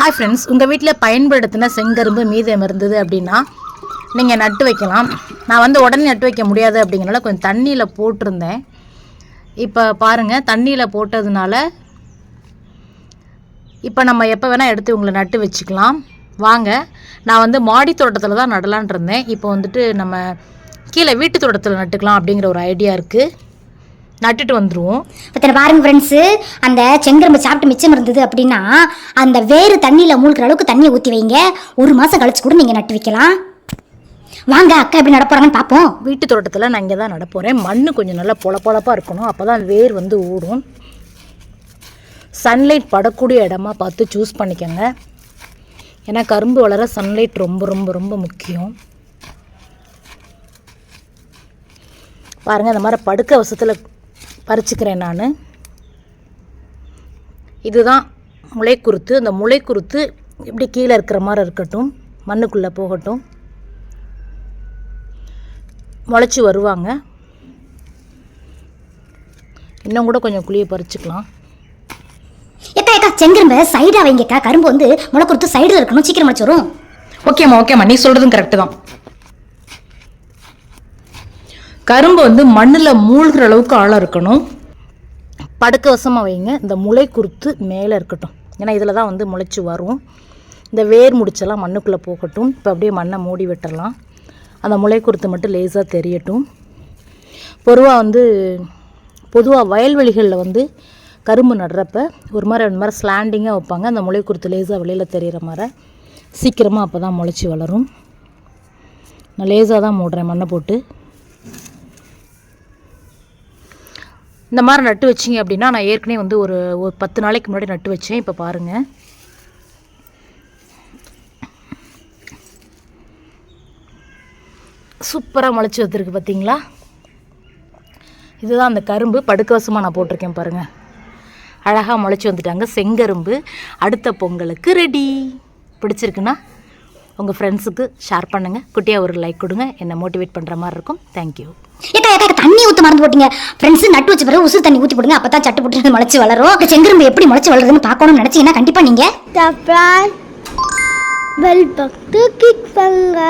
Hi friends உங்கள் வீட்டில் பயன்படுத்தின செங்கரும்பு மீதம் இருந்தது அப்படின்னா நீங்கள் நட்டு வைக்கலாம். நான் வந்து உடனே நட்டு வைக்க முடியாது அப்படிங்கிறனால கொஞ்சம் தண்ணியில் போட்டிருந்தேன். இப்போ பாருங்கள் தண்ணியில் போட்டதுனால இப்போ நம்ம எப்போ வேணால் எடுத்து உங்களை நட்டு வச்சுக்கலாம். வாங்க நான் வந்து மாடி தோட்டத்தில் தான் நடலான் இருந்தேன். இப்போ வந்துட்டு நம்ம கீழே வீட்டு தோட்டத்தில் நட்டுக்கலாம் அப்படிங்கிற ஒரு ஐடியா இருக்குது நட்டுட்டு வந்துடுவோம் இப்போ பாருங்க ஃப்ரெண்ட்ஸு அந்த செங்கரும்பு சாப்பிட்டு மிச்சம் இருந்தது அப்படின்னா அந்த வேறு தண்ணியில் மூழ்கிற அளவுக்கு தண்ணியை ஊற்றி வைங்க. ஒரு மாதம் கழிச்சு கூட நீங்கள் நட்டு வைக்கலாம். வாங்க அக்கா எப்படி நட போகிறாங்கன்னு பார்ப்போம் வீட்டு தோட்டத்தில் நான் இங்கே தான் நட போகிறேன் மண் கொஞ்சம் நல்லா பொல இருக்கணும். அப்போ தான் வேர் வந்து ஓடும் சன்லைட் படக்கூடிய இடமா பார்த்து சூஸ் பண்ணிக்கோங்க. ஏன்னா கரும்பு வளர சன்லைட் ரொம்ப ரொம்ப ரொம்ப முக்கியம். பாருங்கள் இந்த மாதிரி படுக்க வசத்தில் பறிச்சுக்கிறேன் நான். இதுதான் முளைக்குருத்து. அந்த முளைக்குருத்து இப்படி கீழே இருக்கிற மாதிரி இருக்கட்டும். மண்ணுக்குள்ளே போகட்டும். முளைச்சி வருவாங்க. இன்னும் கூட கொஞ்சம் குழியை பறிச்சுக்கலாம். ஏக்கா ஏக்கா செங்கரும்பை சைடாக வைங்கக்கா. கரும்பு வந்து முளை கொடுத்து சைடில் இருக்கணும். சீக்கிரம் முளைச்சு வரும். ஓகேம்மா ஓகேம்மா. நீ சொல்கிறதும் கரெக்டு தான். கரும்பு வந்து மண்ணில் மூழ்கிற அளவுக்கு ஆழம் இருக்கணும். படுக்க வசமாக வைங்க. இந்த முளை குருத்து மேலே இருக்கட்டும். ஏன்னா இதில் தான் வந்து முளைச்சி வரும். இந்த வேர் முடிச்செல்லாம் மண்ணுக்குள்ளே போகட்டும். இப்போ அப்படியே மண்ணை மூடி விட்டுறலாம். அந்த முளை குருத்து மட்டும் லேசாக தெரியட்டும். பொதுவாக வந்து பொதுவாக வயல்வெளிகளில் வந்து கரும்பு நடுறப்ப ஒரு மாதிரி ரெண்டு மாதிரி ஸ்லாண்டிங்காக வைப்பாங்க. அந்த முளை குருத்து லேசாக வெளியில் தெரிகிற மாதிரி சீக்கிரமாக அப்போ தான் முளைச்சி வளரும். நான் லேசாக தான் மூடுறேன் மண்ணை போட்டு. இந்த மாதிரி நட்டு வச்சிங்க அப்படின்னா நான் ஏற்கனவே வந்து ஒரு ஒரு பத்து நாளைக்கு முன்னாடி நட்டு வச்சேன். இப்போ பாருங்கள் சூப்பராக முளைச்சி வந்திருக்கு பார்த்தீங்களா இதுதான் அந்த கரும்பு. படுக்கவசமாக நான் போட்டிருக்கேன் பாருங்கள் அழகாக முளைச்சி வந்துட்டாங்க. செங்கரும்பு. அடுத்த பொங்கலுக்கு ரெடி பிடிச்சிருக்குன்னா உங்கள் ஃப்ரெண்ட்ஸுக்கு ஷேர் பண்ணுங்கள் குட்டியாக ஒரு லைக் கொடுங்க. என்னை மோட்டிவேட் பண்ணுற மாதிரி இருக்கும். தேங்க்யூ ஏக்கா ஏக்கா தண்ணி ஊற்ற மறந்து போட்டீங்க. ஃப்ரெண்ட்ஸ் நட்டு வச்ச பிறகு உசு தண்ணி ஊற்றி போடுங்க. அப்போ தான் சட்டு புட்டு முளைச்சி வளரும். இந்த செங்கரும்பு எப்படி முளைச்சி வளருதுன்னு பார்க்கணும்னு நினச்சிங்கன்னா கண்டிப்பாக நீங்கள் பெல் பக்கத்து கிளிக் பண்ணுங்க.